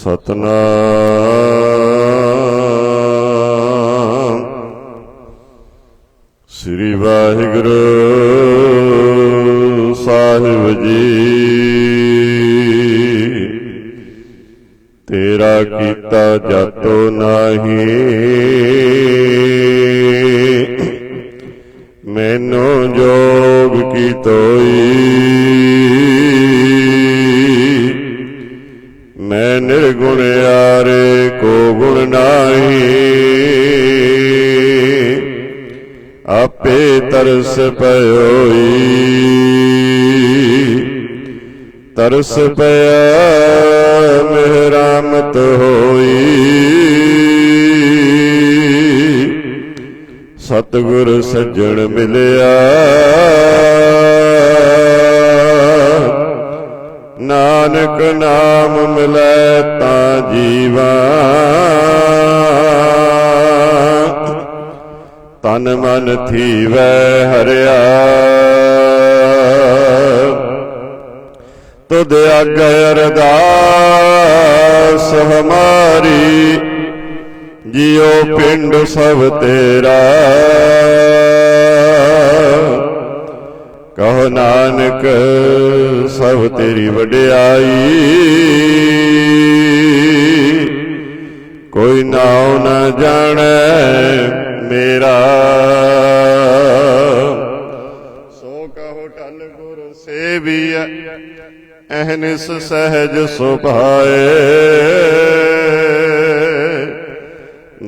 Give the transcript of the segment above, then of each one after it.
ਸਤਨਾਮ। ਸ੍ਰੀ ਵਾਹਿਗੁਰੂ ਨਿਰਗੁਣ ਕੋ ਗੁਣ ਨਾਹੀ। ਆਪੇ ਤਰਸ ਪਇਓਈ। ਤਰਸ ਪਿਆ ਮਿਹਰਾਮਤ ਹੋਈ। ਸਤਿਗੁਰ ਸੱਜਣ ਮਿਲਿਆ। ਨਾਨਕ ਨਾਮ ਮਿਲੈ ਤਾਂ ਜੀਵਾ। ਤਨ ਮਨ ਥੀਵੈ ਹਰਿਆ। ਤੁਧ ਆਗੇ ਅਰਦਾਸ ਹਮਾਰੀ, ਜਿਉ ਪਿੰਡ ਸਭ ਤੇਰਾ। ਕਹੋ ਨਾਨਕ, ਸਭ ਤੇਰੀ ਵਡਿਆਈ। ਕੋਈ ਨਾਉ ਨ ਜਾਣੈ ਮੇਰਾ। ਸੋ ਕਹੋ ਟਲ ਗੁਰ ਸੇਵੀਐ ਅਹਨਿਸ ਸਹਿਜ ਸੁਭਾਏ।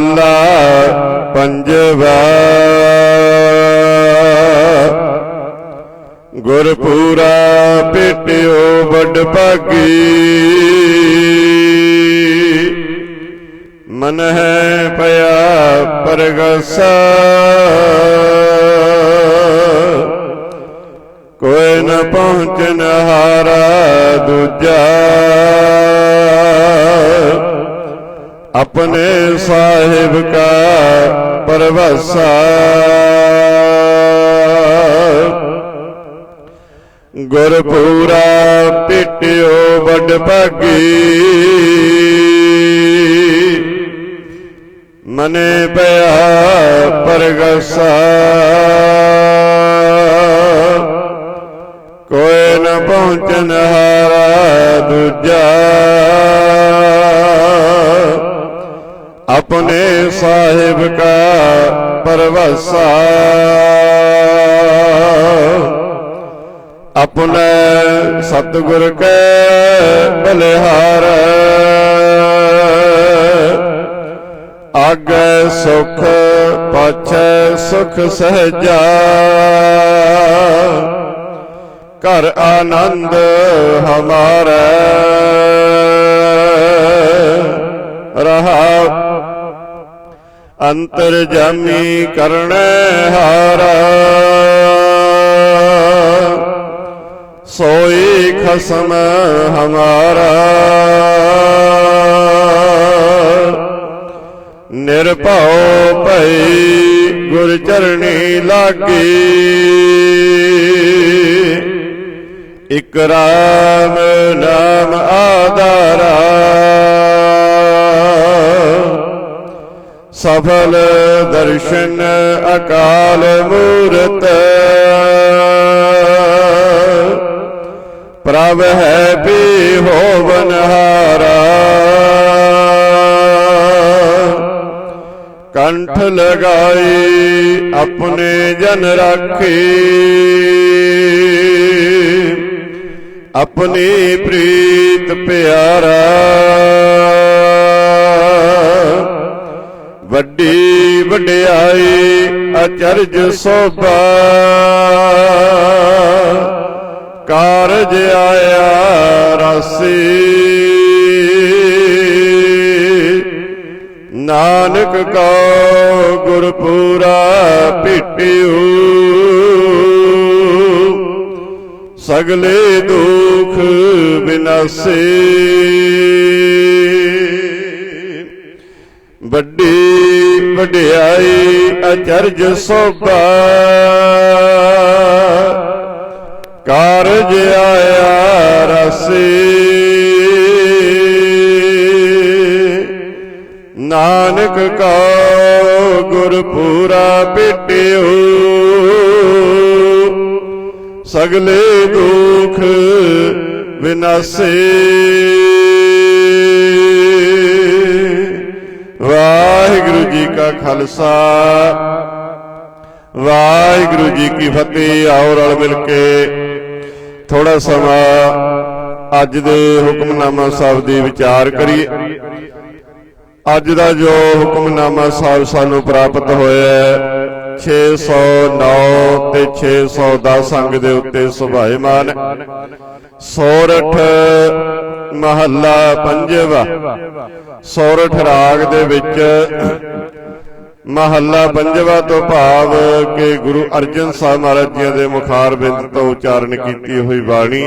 ਮਹੱਲਾ ਪੰਜਵਾ। ਗੁਰਪੂਰਾ ਪੇਟਿਓ ਵੱਡ ਭਾਗੀ। ਮਨ ਹੈ ਪਿਆ ਪਰਗਸਾ। ਕੋਈ ਨ ਪਹੁੰਚਨ ਹਾਰਾ ਦੂਜਾ। ਆਪਣੇ ਸਾਹਿਬ ਕਾ ਪਰਵਾਸਾ। ਗੁਰਪੂਰਾ ਪਿਟਿਓ ਵੱਡ ਭਾਗੀ। ਮਨੇ ਪਿਆ ਪਰਗਸਾ। ਘਰ ਆਨੰਦ ਹਮਾਰਾ। ਰਹਾ ਅੰਤਰ ਜਾਮੀ ਕਰਣੈ ਹਾਰਾ। ਸੋਈ ਖਸਮ ਹਮਾਰਾ। ਨਿਰਭਉ ਭਈ ਗੁਰ ਚਰਣੀ ਲਾਗੀ। ਇਕ ਰਾਮ ਨਾਮ ਆਧਾਰਾ। ਸਫਲ ਦਰਸ਼ਨ ਅਕਾਲ ਮੂਰਤ। ਪ੍ਰਭ ਹੈ ਪੀ ਹੋਵਨ ਹਾਰਾ। ਕੰਠ ਲਗਾਈ ਆਪਣੇ ਜਨ ਰਾਖੀ। ਆਪਣੀ ਪ੍ਰੀਤ ਪਿਆਰਾ। ਵੱਡੀ ਵਡਿਆਈ ਅਚਰਜ ਸੋਭਾ। ਕਾਰਜ ਆਇਆ ਰਸੀ। ਨਾਨਕ ਕੋ ਗੁਰਪੂਰਾ ਭੇਟਿਓ ਸਗਲੇ ਦੁਖ ਬਿਨਾਸੇ। ਵੱਡੀ ਵਡਿਆਈ ਅਚਰਜ ਸੋਭਾ। ਕਾਰਜ ਆਇਆ ਰਸੇ। ਨਾਨਕ ਕਾ ਗੁਰਪੂਰਾ ਭੇਟਿਓ ਸਗਲੇ ਦੁਖ ਵਿਨਾਸੇ। ਵਾਹਿਗੁਰੂ ਜੀ ਕਾ ਖਾਲਸਾ, ਵਾਹਿਗੁਰੂ ਜੀ ਕੀ ਫਤਿਹ, ਆਓ ਰਲ ਮਿਲ ਕੇ। ਥੋੜਾ ਸਮਾਂ ਅੱਜ ਦੇ ਹੁਕਮਨਾਮਾ ਸਾਹਿਬ ਦੀ ਵਿਚਾਰ ਕਰੀਏ। ਅੱਜ ਦਾ ਜੋ ਹੁਕਮਨਾਮਾ ਸਾਹਿਬ ਸਾਨੂੰ ਪ੍ਰਾਪਤ ਹੋਇਆ ਹੈ 609 ਤੇ 610 ਅੰਗ ਦੇ ਉੱਤੇ ਸੁਭਾਇਮਾਨ ਸੋਰਠ ਮਹੱਲਾ ਪੰਜਵਾ। ਸੋਰਠ ਰਾਗ ਦੇ ਵਿੱਚ ਮਹੱਲਾ ਪੰਜਵਾ ਤੋਂ ਭਾਵ ਕਿ ਗੁਰੂ ਅਰਜਨ ਸਾਹਿਬ ਮਹਾਰਾਜ ਜੀ ਦੇ ਮੁਖਾਰ ਬਿੰਦ ਤੋਂ ਉਚਾਰਨ ਕੀਤੀ ਹੋਈ ਬਾਣੀ।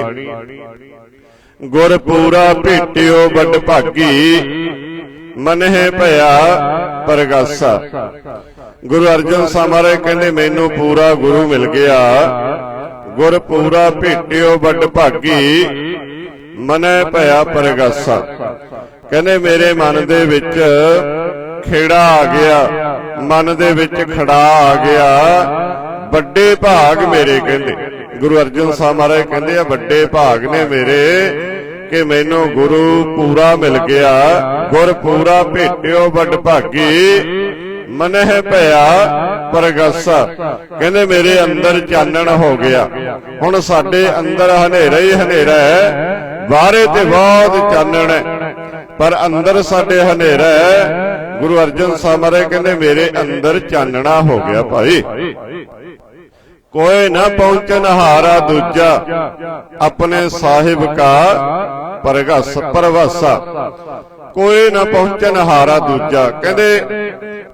ਗੁਰ ਪੂਰਾ ਭੇਟਿਓ ਵੱਡ ਭਾਗੀ, ਮਨਹਿ ਭਇਆ ਪਰਗਾਸਾ। ਗੁਰੂ ਅਰਜਨ ਸਾਹਿਬ ਮਹਾਰਾਜ ਕਹਿੰਦੇ, ਮੈਨੂੰ ਪੂਰਾ ਗੁਰੂ ਮਿਲ ਗਿਆ। ਗੁਰ ਪੂਰਾ ਭੇਟਿਓ ਵੱਡ ਭਾਗੀ। ਮਨੈ ਭਇਆ ਪਰਗਾਸਾ। ਕਹਿੰਦੇ, ਮੇਰੇ ਮਨ ਦੇ ਵਿੱਚ ਖੇੜਾ ਆ ਗਿਆ। ਮਨ ਦੇ ਵਿੱਚ ਖੜਾ ਆ ਗਿਆ। ਵੱਡੇ ਭਾਗ ਮੇਰੇ ਕਹਿੰਦੇ। ਗੁਰੂ ਅਰਜਨ ਸਾਹਿਬ ਮਹਾਰਾਜ ਕਹਿੰਦੇ, ਆ ਵੱਡੇ ਭਾਗ ਨੇ ਮੇਰੇ ਕਿ ਮੈਨੂੰ ਗੁਰੂ ਪੂਰਾ ਮਿਲ ਗਿਆ। ਗੁਰ ਪੂਰਾ ਭੇਟਿਓ ਵੱਡ ਭਾਗੀ। ਮਨਹਿ ਭਇਆ ਪਰਗਾਸਾ। ਕਹਿੰਦੇ ਮੇਰੇ ਅੰਦਰ ਚਾਨਣ ਹੋ ਗਿਆ। ਹੁਣ ਸਾਡੇ ਅੰਦਰ ਹਨੇਰਾ ਹੀ ਹਨੇਰਾ ਹੈ। ਬਾਹਰੇ ਤੇ ਬਹੁਤ ਚਾਨਣ ਹੈ। ਪਰ ਅੰਦਰ ਸਾਡੇ ਹਨੇਰਾ ਹੈ। ਗੁਰੂ ਅਰਜਨ ਸਾਹਿਬ ਕਹਿੰਦੇ ਮੇਰੇ ਅੰਦਰ ਚਾਨਣਾ ਹੋ ਗਿਆ ਭਾਈ। ਕੋਈ ਨਾ ਪਹੁੰਚਨ ਹਾਰਾ ਦੂਜਾ। ਆਪਣੇ ਸਾਹਿਬ ਕਾ ਪਰਗਸ ਪਰਵਾਸਾ। ਕੋਈ ਨਾ ਪਹੁੰਚਨ ਹਾਰਾ ਦੂਜਾ। ਕਹਿੰਦੇ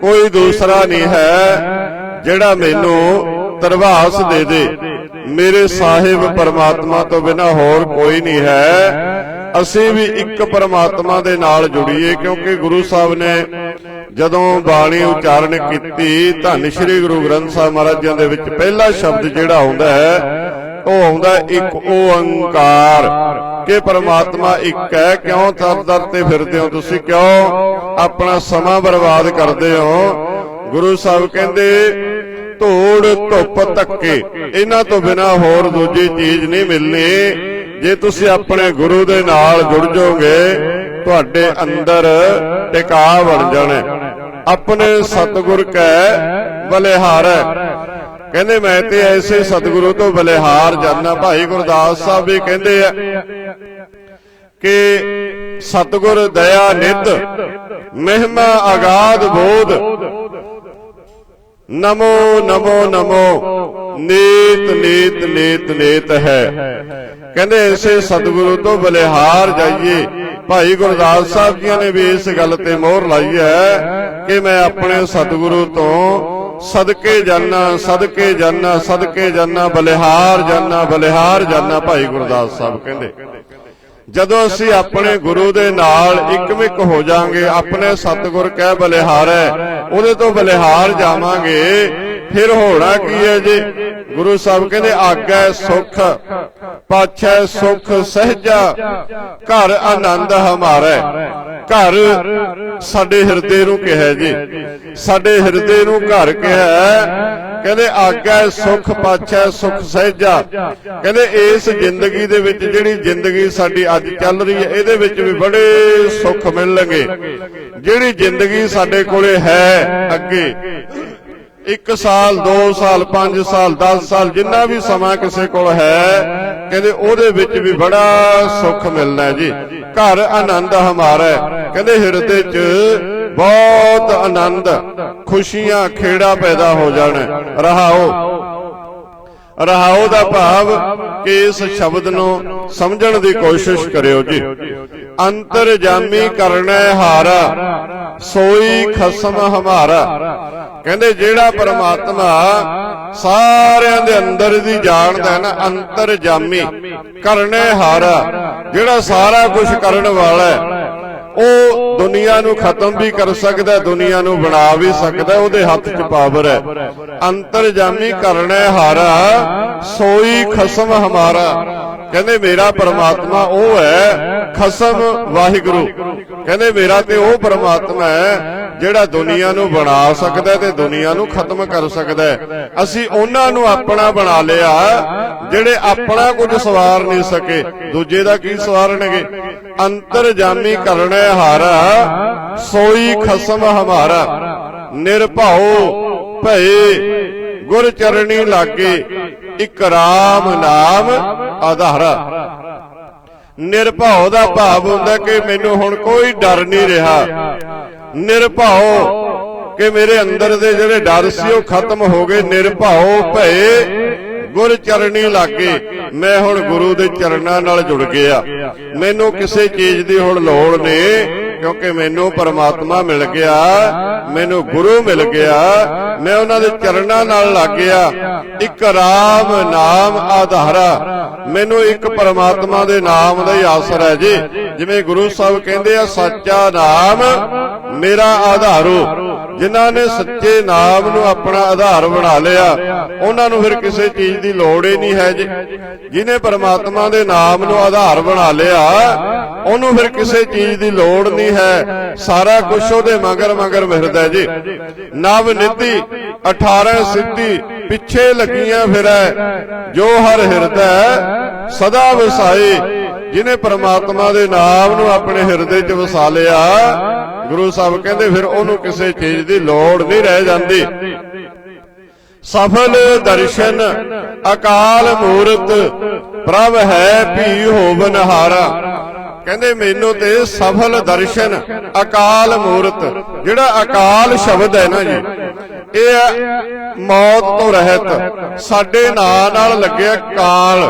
ਕੋਈ ਦੂਸਰਾ ਨਹੀਂ ਹੈ ਜਿਹੜਾ ਮੈਨੂੰ ਤਰਵਾਸ ਦੇ ਦੇ। ਮੇਰੇ ਸਾਹਿਬ ਪਰਮਾਤਮਾ ਤੋਂ ਬਿਨਾ ਹੋਰ ਕੋਈ ਨਹੀਂ ਹੈ। ਅਸੀਂ ਵੀ ਇੱਕ ਪਰਮਾਤਮਾ ਦੇ ਨਾਲ ਜੁੜੀਏ ਕਿਉਂਕਿ ਗੁਰੂ ਸਾਹਿਬ ਨੇ ਜਦੋਂ ਬਾਣੀ ਉਚਾਰਨ ਕੀਤੀ ਧੰਨ ਸ਼੍ਰੀ ਗੁਰੂ ਗ੍ਰੰਥ ਸਾਹਿਬ ਮਹਾਰਾਜ ਜੀ ਦੇ ਵਿੱਚ ਪਹਿਲਾ ਸ਼ਬਦ ਜਿਹੜਾ ਆਉਂਦਾ ਹੈ ਉਹ ਆਉਂਦਾ ਇੱਕ ਓੰਕਾਰ। ਕਿ ਪਰਮਾਤਮਾ ਇੱਕ ਹੈ, ਕਿਉਂ ਦਰ ਦਰ ਤੇ ਫਿਰਦੇ ਹੋ? ਤੁਸੀਂ ਕਿਉਂ ਆਪਣਾ ਸਮਾਂ ਬਰਬਾਦ ਕਰਦੇ ਹੋ? ਗੁਰੂ ਸਾਹਿਬ ਕਹਿੰਦੇ, ਧੂੜ, ਧੁੱਪ, ਧੱਕੇ, ਇਹਨਾਂ ਤੋਂ ਬਿਨਾ ਹੋਰ ਦੂਜੀ ਚੀਜ਼ ਨਹੀਂ ਮਿਲਣੀ। ਜੇ ਤੁਸੀਂ ਆਪਣੇ ਗੁਰੂ ਦੇ ਨਾਲ ਜੁੜ ਜਾਓਗੇ, ਤੁਹਾਡੇ ਅੰਦਰ ਟਿਕਾ ਬਣ ਜਾਣਾ। ਆਪਣੇ ਸਤਿਗੁਰ ਕੈ, ਬਲਿਹਾਰੈ ਕਹਿੰਦੇ ਮੈਂ ਤੇ ਐਸੇ ਸਤਿਗੁਰੂ ਤੋਂ ਬਲਿਹਾਰ ਜਾਣਾ ਭਾਈ ਗੁਰਦਾਸ ਸਾਹਿਬ ਵੀ ਕਹਿੰਦੇ ਆ ਕਿ ਸਤਿਗੁਰ ਦਇਆ ਨਿਧ ਮਹਿਮਾ ਆਗਾਦ ਬੋਧ। ਨਮੋ ਨਮੋ ਨਮੋ, ਨੀਤ ਨੀਤ ਨੀਤ ਨੀਤ ਹੈ। ਕਹਿੰਦੇ ਐਸੇ ਸਤਿਗੁਰੂ ਤੋਂ ਬਲਿਹਾਰ ਜਾਈਏ। ਭਾਈ ਗੁਰਦਾਸ ਸਾਹਿਬ ਜੀ ਨੇ ਵੀ ਇਸ ਗੱਲ ਤੇ ਮੋਹਰ ਲਾਈ ਹੈ ਕਿ ਮੈਂ ਆਪਣੇ ਸਤਿਗੁਰੂ ਤੋਂ ਸਦਕੇ ਜਾਨਾ ਸਦਕੇ ਜਾਨਾ ਸਦਕੇ ਜਾਨਾ, ਬਲਿਹਾਰ ਜਾਨਾ ਬਲਿਹਾਰ ਜਾਨਾ, ਭਾਈ ਗੁਰਦਾਸ ਸਾਹਿਬ ਕਹਿੰਦੇ। ਜਦੋਂ ਅਸੀਂ ਆਪਣੇ ਗੁਰੂ ਦੇ ਨਾਲ ਇਕਮਿਕ ਹੋ ਜਾਾਂਗੇ, ਆਪਣੇ ਸਤਿਗੁਰ ਕਹਿ ਬਲਿਹਾਰ ਹੈ, ਉਹਦੇ ਤੋਂ ਬਲਿਹਾਰ ਜਾਵਾਂਗੇ ਫਿਰ ਹੋਣਾ ਕੀ ਹੈ ਜੀ? ਗੁਰੂ ਸਾਹਿਬ ਕਹਿੰਦੇ, ਆਗੈ ਸੁਖ, ਪਾਛੈ ਸੁਖ ਸਹਜਾ, ਘਰ ਆਨੰਦ ਹਮਾਰਾ। ਘਰ ਸਾਡੇ ਹਿਰਦੇ ਨੂੰ ਕਿਹਾ ਜੀ। ਸਾਡੇ ਹਿਰਦੇ ਨੂੰ ਘਰ ਕਿਹਾ ਕਹਿੰਦੇ, ਆਗੈ ਸੁਖ, ਪਾਛੈ ਸੁਖ ਸਹਿਜਾ। ਕਹਿੰਦੇ, ਇਸ ਜ਼ਿੰਦਗੀ ਦੇ ਵਿੱਚ ਜਿਹੜੀ ਜ਼ਿੰਦਗੀ ਸਾਡੀ ਅੱਜ ਚੱਲ ਰਹੀ ਹੈ, ਇਹਦੇ ਵਿੱਚ ਵੀ ਬੜੇ ਸੁੱਖ ਮਿਲਣਗੇ। ਜਿਹੜੀ ਜ਼ਿੰਦਗੀ ਸਾਡੇ ਕੋਲੇ ਹੈ ਅੱਗੇ 1 ਸਾਲ 2 ਸਾਲ 5 ਸਾਲ 10 ਸਾਲ, ਜਿੰਨਾ ਵੀ ਸਮਾਂ ਕਿਸੇ ਕੋਲ ਹੈ, ਕਹਿੰਦੇ ਉਹਦੇ ਵਿੱਚ ਵੀ ਬੜਾ ਸੁੱਖ ਮਿਲਣਾ ਹੈ ਜੀ। ਘਰ ਆਨੰਦ ਹਮਾਰਾ ਕਹਿੰਦੇ ਹਿਰਦੇ 'ਚ ਬਹੁਤ ਆਨੰਦ, ਖੁਸ਼ੀਆਂ, ਖੇੜਾ ਪੈਦਾ ਹੋ ਜਾਣਾ। ਰਹਾਓ। ਰਹਾਉ ਦਾ ਭਾਵ ਕਿ ਇਸ ਸ਼ਬਦ ਨੂੰ ਸਮਝਣ ਦੀ ਕੋਸ਼ਿਸ਼ ਕਰਿਓ ਜੀ। ਅੰਤਰ ਜਾਮੀ ਕਰਨਾ ਹਾਰਾ, ਸੋਈ ਖਸਮ ਹਮਾਰਾ। ਕਹਿੰਦੇ ਜਿਹੜਾ ਪਰਮਾਤਮਾ ਸਾਰਿਆਂ ਦੇ ਅੰਦਰ ਦੀ ਜਾਣਦਾ ਹੈ ਨਾ ਅੰਤਰ ਜਾਮੀ ਕਰਨੇ ਹਾਰਾ ਜਿਹੜਾ ਸਾਰਾ ਕੁਝ ਕਰਨ ਵਾਲਾ ਹੈ ਉਹ ਦੁਨੀਆ ਨੂੰ ਖਤਮ ਵੀ ਕਰ ਸਕਦਾ ਹੈ, ਦੁਨੀਆ ਨੂੰ ਬਣਾ ਵੀ ਸਕਦਾ ਉਹਦੇ ਹੱਥ 'ਚ ਪਾਵਰ ਹੈ। ਅੰਤਰ ਜਾਮੀ ਕਰਨਾ ਹਾਰਾ ਸੋਈ ਖਸਮ ਹਮਾਰਾ। ਕਹਿੰਦੇ ਮੇਰਾ ਪਰਮਾਤਮਾ ਉਹ ਹੈ, ਖਸਮ ਵਾਹਿਗੁਰੂ। ਕਹਿੰਦੇ ਮੇਰਾ ਤੇ ਉਹ ਪਰਮਾਤਮਾ ਹੈ, ਜਿਹੜਾ ਦੁਨੀਆ ਨੂੰ ਬਣਾ ਸਕਦਾ ਤੇ ਦੁਨੀਆ ਨੂੰ ਖਤਮ ਕਰ ਸਕਦਾ ਅਸੀਂ ਉਹਨਾਂ ਨੂੰ ਆਪਣਾ ਬਣਾ ਲਿਆ, ਜਿਹੜੇ ਆਪਣਾ ਕੁਝ ਸਵਾਰ ਨਹੀਂ ਸਕੇ। ਦੂਜੇ ਦਾ ਕੀ ਸਵਾਰਨਗੇ? ਅੰਤਰਜਾਮੀ ਕਰਨਾ ਹਾਰਾ, ਸੋਈ ਖਸਮ ਹਮਾਰਾ। ਨਿਰਭਉ ਭਏ ਗੁਰ ਚਰਣੀ ਲਾਗੇ। ਇਕ ਰਾਮ ਨਾਮ ਆਧਾਰਾ। ਨਿਰਭਉ ਦਾ ਭਾਵ ਹੁੰਦਾ ਕਿ ਮੈਨੂੰ ਹੁਣ ਕੋਈ ਡਰ ਨਹੀਂ ਰਿਹਾ। ਨਿਰਭਉ ਕਿ ਮੇਰੇ ਅੰਦਰ ਦੇ ਜਿਹੜੇ ਡਰ ਸੀ ਉਹ ਖਤਮ ਹੋ ਗਏ। ਨਿਰਭਉ ਭਏ ਗੁਰ ਚਰਣੀ ਲਾਗੇ। ਮੈਂ ਹੁਣ ਗੁਰੂ ਦੇ ਚਰਨਾਂ ਨਾਲ ਜੁੜ ਗਿਆ। ਮੈਨੂੰ ਕਿਸੇ ਚੀਜ਼ ਦੀ ਹੁਣ ਲੋੜ ਨਹੀਂ। ਕਿਉਂਕਿ ਮੈਨੂੰ ਪਰਮਾਤਮਾ ਮਿਲ ਗਿਆ, ਮੈਨੂੰ ਗੁਰੂ ਮਿਲ ਗਿਆ, ਮੈਂ ਉਹਨਾਂ ਦੇ ਚਰਨਾਂ ਨਾਲ ਲੱਗ ਗਿਆ। ਇੱਕ ਰਾਮ ਨਾਮ ਆਧਾਰਾ, ਮੈਨੂੰ ਇੱਕ ਪਰਮਾਤਮਾ ਦੇ ਨਾਮ ਦਾ ਹੀ ਆਸਰਾ ਹੈ ਜੀ। ਜਿਵੇਂ ਗੁਰੂ ਸਾਹਿਬ ਕਹਿੰਦੇ ਆ, ਸੱਚਾ ਨਾਮ ਮੇਰਾ ਆਧਾਰੋ। ਜਿਨ੍ਹਾਂ ਨੇ ਸੱਚੇ ਨਾਮ ਨੂੰ ਆਪਣਾ ਆਧਾਰ ਬਣਾ ਲਿਆ, ਉਹਨਾਂ ਨੂੰ ਫਿਰ ਕਿਸੇ ਚੀਜ਼ ਦੀ ਲੋੜ ਹੀ ਨਹੀਂ ਹੈ ਜੀ। ਜਿਨੇ ਪਰਮਾਤਮਾ ਦੇ ਨਾਮ ਨੂੰ ਆਧਾਰ ਬਣਾ ਲਿਆ, ਉਹਨੂੰ ਫਿਰ ਕਿਸੇ ਚੀਜ਼ ਦੀ ਲੋੜ ਨਹੀਂ ਹੈ। ਸਾਰਾ ਕੁਝ ਉਹਦੇ ਮਗਰ ਮਗਰ ਫਿਰਦਾ ਜੀ। ਨਵ ਨਿਧੀ 18 ਸਿੱਧੀ ਪਿੱਛੇ ਲੱਗੀਆਂ ਫਿਰੈ, ਜੋ ਹਰ ਹਿਰਦੈ ਸਦਾ ਵਸਾਏ। ਜਿਨੇ ਪਰਮਾਤਮਾ ਦੇ ਨਾਮ ਨੂੰ ਆਪਣੇ ਹਿਰਦੇ 'ਚ ਵਸਾ ਲਿਆ ਗੁਰੂ ਸਾਹਿਬ ਕਹਿੰਦੇ ਫਿਰ ਉਹਨੂੰ ਕਿਸੇ ਚੀਜ਼ ਦੀ ਲੋੜ ਨਹੀਂ ਰਹਿ ਜਾਂਦੀ। ਸਫਲ ਦਰਸ਼ਨ, ਅਕਾਲ ਮੂਰਤ, ਪ੍ਰਭ ਹੈ ਭੀ ਹੋਵਨਹਾਰਾ। ਕਹਿੰਦੇ ਮੈਨੂੰ ਤੇ ਸਫਲ ਦਰਸ਼ਨ ਅਕਾਲ ਮੂਰਤ, ਜਿਹੜਾ ਅਕਾਲ ਸ਼ਬਦ ਹੈ ਨਾ ਜੀ, ਇਹ ਮੌਤ ਤੋਂ ਰਹਿਤ। ਸਾਡੇ ਨਾਂ ਨਾਲ ਲੱਗਿਆ ਕਾਲ,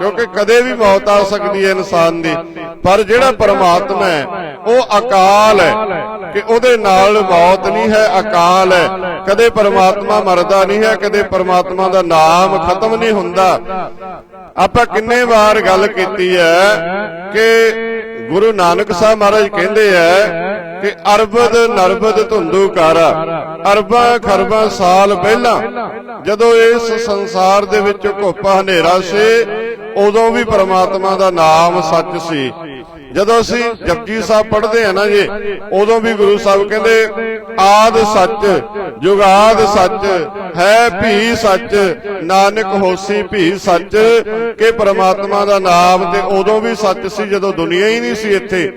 ਕਿਉਂਕਿ ਕਦੇ ਵੀ ਮੌਤ ਆ ਸਕਦੀ ਹੈ ਇਨਸਾਨ ਦੀ, ਪਰ ਜਿਹੜਾ ਪਰਮਾਤਮਾ ਹੈ, ਉਹ ਅਕਾਲ ਹੈ, ਕਿ ਉਹਦੇ ਨਾਲ ਮੌਤ ਨਹੀਂ ਹੈ, ਅਕਾਲ ਹੈ। ਕਦੇ ਪਰਮਾਤਮਾ ਮਰਦਾ ਨਹੀਂ ਹੈ, ਕਦੇ ਪਰਮਾਤਮਾ ਦਾ ਨਾਮ ਖਤਮ ਨਹੀਂ ਹੁੰਦਾ। ਆਪਾਂ ਕਿੰਨੇ ਵਾਰ ਗੱਲ ਕੀਤੀ ਹੈ ਕਿ ਗੁਰੂ ਨਾਨਕ ਸਾਹਿਬ ਮਹਾਰਾਜ ਕਹਿੰਦੇ ਹੈ ਕਿ ਅਰਬਦ ਨਰਬਦ ਧੁੰਦੂ ਅਰਬਾਂ ਖਰਬਾਂ ਸਾਲ ਪਹਿਲਾਂ ਜਦੋਂ ਇਸ ਸੰਸਾਰ ਦੇ ਵਿੱਚ ਘੋਪਾ ਹਨੇਰਾ ਸੀ, ਉਦੋਂ ਵੀ ਪਰਮਾਤਮਾ ਦਾ ਨਾਮ ਸੱਚ ਸੀ। ਜਦੋਂ ਅਸੀਂ ਜਪਜੀ ਸਾਹਿਬ ਪੜ੍ਹਦੇ ਆ ਨਾ ਜੀ, ਉਦੋਂ ਵੀ ਗੁਰੂ ਸਾਹਿਬ ਕਹਿੰਦੇ ਆਦ ਸੱਚ, ਜੁਗਾਦ ਸੱਚ, ਹੈ ਭੀ ਸੱਚ, ਨਾਨਕ ਹੋਸੀ ਭੀ ਸੱਚ, ਕਿ ਪ੍ਰਮਾਤਮਾ ਦਾ ਨਾਮ ਤੇ ਉਦੋਂ ਵੀ ਸੱਚ ਸੀ ਜਦੋਂ ਦੁਨੀਆ ਹੀ ਨਹੀਂ ਸੀ ਇੱਥੇ।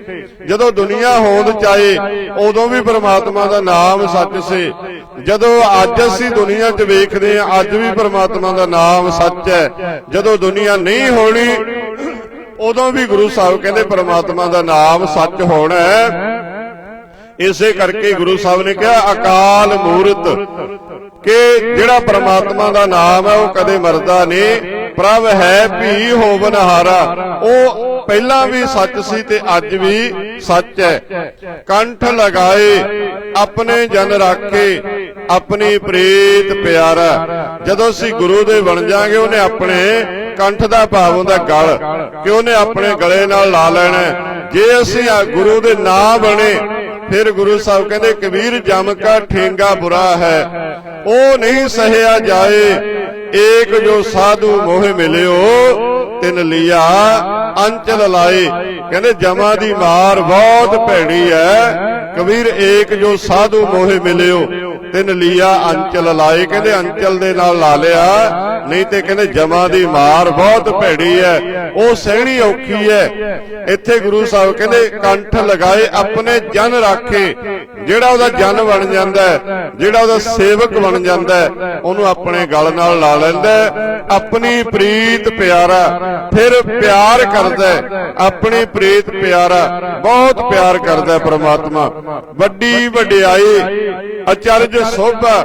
ਜਦੋਂ ਦੁਨੀਆ ਹੋਂਦ ਚਾਏ ਉਦੋਂ ਵੀ ਪ੍ਰਮਾਤਮਾ ਦਾ ਨਾਮ ਸੱਚ ਸੀ। ਜਦੋਂ ਅੱਜ ਅਸੀਂ ਦੁਨੀਆ 'ਚ ਵੇਖਦੇ ਆ ਅੱਜ ਵੀ ਪ੍ਰਮਾਤਮਾ ਦਾ ਨਾਮ ਸੱਚ ਹੈ। ਜਦੋਂ ਦੁਨੀਆ ਨਹੀਂ ਹੋਣੀ, ਉਦੋਂ ਵੀ ਗੁਰੂ ਸਾਹਿਬ ਕਹਿੰਦੇ ਪ੍ਰਮਾਤਮਾ ਦਾ ਨਾਮ ਸੱਚ ਹੋਣਾ ਹੈ। ਇਸੇ ਕਰਕੇ ਗੁਰੂ ਸਾਹਿਬ ਨੇ ਕਿਹਾ, ਅਕਾਲ ਮੂਰਤ, ਕਿ ਜਿਹੜਾ ਪ੍ਰਮਾਤਮਾ ਦਾ ਨਾਮ ਹੈ, ਉਹ ਕਦੇ ਮਰਦਾ ਨਹੀਂ। ਪ੍ਰਭ ਹੈ ਭੀ ਹੋਵਨ ਹਾਰਾ। ਉਹ ਪਹਿਲਾਂ ਵੀ ਸੱਚ ਸੀ ਤੇ ਅੱਜ ਵੀ ਸੱਚ ਹੈ। ਕੰਠ ਲਗਾਏ, ਆਪਣੇ ਜਨ ਰਾਖੇ, ਆਪਣੀ ਪ੍ਰੀਤ ਪਿਆਰਾ। ਜਦੋਂ ਅਸੀਂ ਗੁਰੂ ਦੇ ਬਣ ਜਾਾਂਗੇ, ਉਹਨੇ ਆਪਣੇ ਕੰਠ ਦਾ ਭਾਵ ਹੁੰਦਾ ਗਲ, ਕਿ ਉਹਨੇ ਆਪਣੇ ਗਲੇ ਨਾਲ ਲਾ ਲੈਣਾ ਜੇ ਅਸੀਂ ਗੁਰੂ ਦੇ ਨਾਂ ਬਣੇ ਫਿਰ ਗੁਰੂ ਸਾਹਿਬ ਕਹਿੰਦੇ, ਕਬੀਰ ਜਮ ਕਾ ਠੇਂਗਾ ਬੁਰਾ ਹੈ। ਉਹ ਨਹੀਂ ਸਹਿਆ ਜਾਏ। ਏਕ ਜੋ ਸਾਧੂ ਮੋਹ ਮਿਲਿਓ, ਤਿਨ ਲਿਆ ਅੰਚਲ ਲਾਏ। ਕਹਿੰਦੇ, ਜਮਾ ਦੀ ਮਾਰ ਬਹੁਤ ਭੈੜੀ ਹੈ। ਕਬੀਰ ਏਕ ਜੋ ਸਾਧੂ ਮੋਹ ਮਿਲਿਓ। ਤਿਨ ਲਿਆ ਅੰਚਲ ਲਾਏ, ਕਹਿੰਦੇ ਅੰਚਲ ਦੇ ਨਾਲ ਲਾ ਲਿਆ। ਨਹੀਂ ਤੇ ਕਹਿੰਦੇ ਜਮਾ ਦੀ ਮਾਰ ਬਹੁਤ ਭੈੜੀ ਹੈ। ਉਹ ਸਹਿਣੀ ਔਖੀ ਹੈ। ਇੱਥੇ ਗੁਰੂ ਸਾਹਿਬ ਕਹਿੰਦੇ ਕੰਠ ਲਗਾਏ, ਆਪਣੇ ਜਨ ਰਾਖੇ। ਜਿਹੜਾ ਉਹਦਾ ਜਨ ਬਣ ਜਾਂਦਾ ਹੈ, ਜਿਹੜਾ ਉਹਦਾ ਸੇਵਕ ਬਣ ਜਾਂਦਾ ਹੈ, ਉਹਨੂੰ ਆਪਣੇ ਗਲ ਨਾਲ ਲਾ ਲੈਂਦਾ ਆਪਣੀ ਪ੍ਰੀਤ ਪਿਆਰਾ, ਫਿਰ ਪਿਆਰ ਕਰਦਾ ਆਪਣੀ ਪ੍ਰੀਤ ਪਿਆਰਾ, ਬਹੁਤ ਪਿਆਰ ਕਰਦਾ ਪਰਮਾਤਮਾ। ਵੱਡੀ ਵਡਿਆਈ ਅਚਰਜ ਸੋਭਾ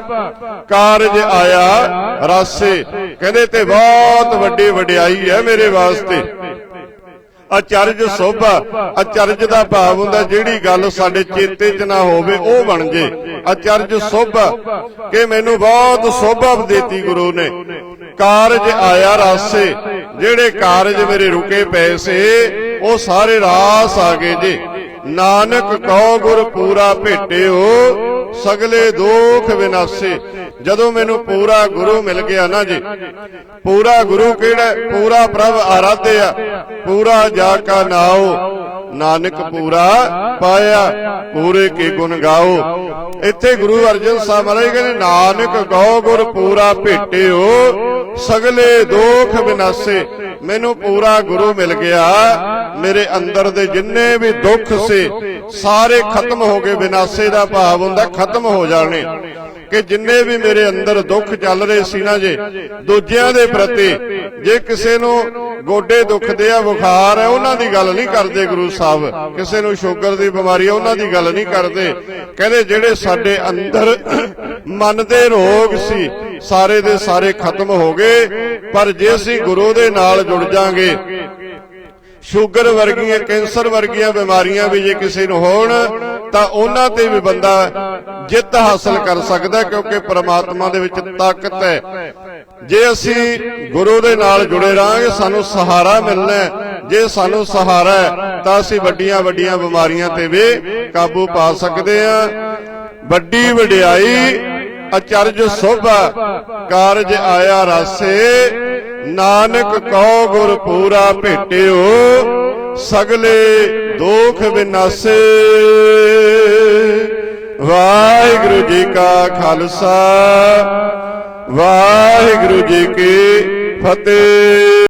ਕਾਰਜ ਆਇਆ ਰਾਸੇ। ਕਹਿੰਦੇ ਤੇ ਬਹੁਤ ਵੱਡੀ ਵਡਿਆਈ ਹੈ ਮੇਰੇ ਵਾਸਤੇ। ਅਚਰਜ ਸੋਭਾ, ਅਚਰਜ ਦਾ ਭਾਵ ਹੁੰਦਾ ਜਿਹੜੀ ਗੱਲ ਸਾਡੇ ਚੇਤੇ 'ਚ ਨਾ ਹੋਵੇ ਉਹ ਬਣ ਜੇ। ਅਚਰਜ ਸੋਭਾ, ਕਿ ਮੈਨੂੰ ਬਹੁਤ ਸੋਭਾ ਦੇਤੀ ਗੁਰੂ ਨੇ। ਕਾਰਜ ਆਇਆ ਰਾਸੇ, ਜਿਹੜੇ ਕਾਰਜ ਮੇਰੇ ਰੁਕੇ ਪਏ ਸੀ, ਉਹ ਸਾਰੇ ਰਾਸ ਆ ਗਏ ਜੀ। ਨਾਨਕ ਕਉ ਗੁਰ ਪੂਰਾ ਭੇਟਿਓ, ਸਗਲੇ ਦੋਖ ਵਿਨਾਸੇ। ਜਦੋਂ ਮੈਨੂੰ ਪੂਰਾ ਗੁਰੂ ਮਿਲ ਗਿਆ ਨਾ ਜੀ, ਪੂਰਾ ਗੁਰੂ ਕਿਹੜਾ ਪੂਰਾ ਪ੍ਰਭ ਆਰਾਧਿਆ ਪੂਰਾ ਜਾ ਕਾ ਨਾਉ। ਨਾਨਕ ਪੂਰਾ ਪਾਇਆ, ਪੂਰੇ ਕੀ ਗੁਣ ਗਾਓ। ਇੱਥੇ ਗੁਰੂ ਅਰਜਨ ਸਾਹਿਬ ਮਹਾਰਾਜ ਕਹਿੰਦੇ, ਨਾਨਕ ਗਉ ਗੁਰ ਪੂਰਾ ਭੇਟਿਓ, ਸਗਲੇ ਦੋਖ ਵਿਨਾਸੇ। ਮੈਨੂੰ ਪੂਰਾ ਗੁਰੂ ਮਿਲ ਗਿਆ। ਮੇਰੇ ਅੰਦਰ ਦੇ ਜਿੰਨੇ ਵੀ ਦੁੱਖ ਸੀ, ਸਾਰੇ ਖਤਮ ਹੋ ਗਏ। ਵਿਨਾਸੇ ਦਾ ਭਾਵ ਹੁੰਦਾ, ਖਤਮ ਹੋ ਜਾਣੇ। ਕਿ ਜਿੰਨੇ ਵੀ ਮੇਰੇ ਅੰਦਰ ਦੁੱਖ ਚੱਲ ਰਹੇ ਸੀ ਨਾ ਜੇ, ਦੂਜਿਆਂ ਦੇ ਪ੍ਰਤੀ ਜੇ ਕਿਸੇ ਨੂੰ ਗੋਡੇ ਦੁਖਦੇ ਆ, ਬੁਖਾਰ ਹੈ ਉਹਨਾਂ ਦੀ ਗੱਲ ਨਹੀਂ ਕਰਦੇ ਗੁਰੂ ਸਾਹਿਬ। ਕਿਸੇ ਨੂੰ ਸ਼ੂਗਰ ਦੀ ਬਿਮਾਰੀ ਹੈ ਉਹਨਾਂ ਦੀ ਗੱਲ ਨਹੀਂ ਕਰਦੇ। ਕਹਿੰਦੇ ਜਿਹੜੇ ਸਾਡੇ ਅੰਦਰ ਮਨ ਦੇ ਰੋਗ ਸੀ ਸਾਰੇ ਦੇ ਸਾਰੇ ਖਤਮ ਹੋ ਗਏ, ਪਰ ਜੇ ਅਸੀਂ ਗੁਰੂ ਦੇ ਨਾਲ ਜੁੜ ਜਾਾਂਗੇ, ਸ਼ੂਗਰ ਵਰਗੀਆਂ, ਕੈਂਸਰ ਵਰਗੀਆਂ ਬਿਮਾਰੀਆਂ ਵੀ ਜੇ ਕਿਸੇ ਨੂੰ ਹੋਣ, ਤਾਂ ਉਹਨਾਂ ਤੇ ਵੀ ਬੰਦਾ ਜਿੱਤ ਹਾਸਲ ਕਰ ਸਕਦਾ, ਕਿਉਂਕਿ ਪ੍ਰਮਾਤਮਾ ਦੇ ਵਿੱਚ ਤਾਕਤ ਹੈ। ਜੇ ਅਸੀਂ ਗੁਰੂ ਦੇ ਨਾਲ ਜੁੜੇ ਰਹਾਂਗੇ, ਸਾਨੂੰ ਸਹਾਰਾ ਮਿਲਣਾ ਜੇ ਸਾਨੂੰ ਸਹਾਰਾ ਤਾਂ ਅਸੀਂ ਵੱਡੀਆਂ ਵੱਡੀਆਂ ਬਿਮਾਰੀਆਂ ਤੇ ਵੀ ਕਾਬੂ ਪਾ ਸਕਦੇ ਹਾਂ। ਵੱਡੀ ਵਡਿਆਈ ਅਚਰਜ ਸੋਭਾ ਕਾਰਜ ਆਇਆ ਰਾਸੇ। ਨਾਨਕ ਕਉ ਗੁਰ ਪੂਰਾ ਭੇਟਿਓ, ਸਗਲੇ ਦੋਖ ਵਿਨਾਸੇ। ਵਾਹਿਗੁਰੂ ਜੀ ਕਾ ਖਾਲਸਾ, ਵਾਹਿਗੁਰੂ ਜੀ ਕੀ ਫਤਿਹ।